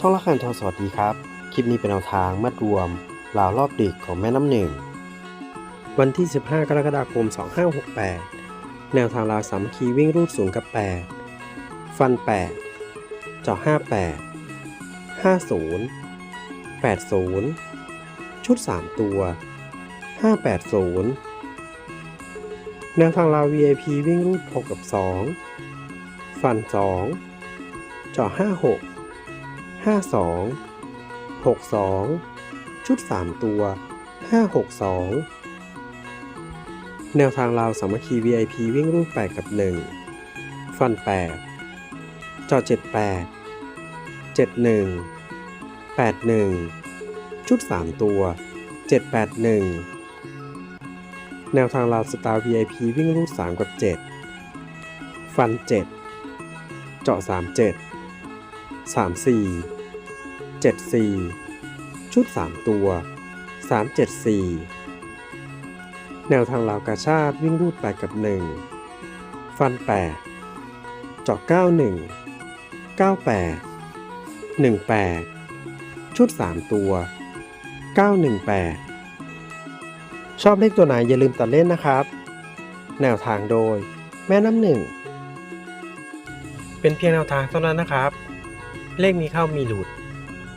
ช่องละคันทองสวัสดีครับ คลิปนี้เป็นแนวทางมัดรวมราวรอบดึกของแม่น้ำหนึ่ง วันที่ 15 กรกฎาคม 2568 แนวทางราวสามคีวิ่งรูดศูนย์กับ 8 ฟัน 8 เจาะ58 50 80 ชุด 3 ตัว 580 แนวทางราว VIP วิ่งรูด 6 กับ 2 ฟัน 2 เจาะ56 52 62 ชุด 3 ตัว 562 แนวทางราวสามัคคี VIP วิ่งรูด8กับ 1 ฟัน 8จาะ78 71 81 ชุด 3 ตัว 781 แนวทางราวสตาร์ VIP วิ่งรูด3กับ 7 ฟัน 7 เจาะ37 34 74 ชุด 3 ตัว 374 แนวทางราวกาชาติวิ่งรูด8กับ 1 ฟัน 8 เจาะ 91 98 18 ชุด 3 ตัว 918 ชอบเลขตัวไหนอย่าลืมตัดเล่นนะครับ แนวทางโดย แม่น้ำหนึ่งเป็นเพียงแนวทางเท่านั้นนะครับ เลขมีเข้ามีหลุด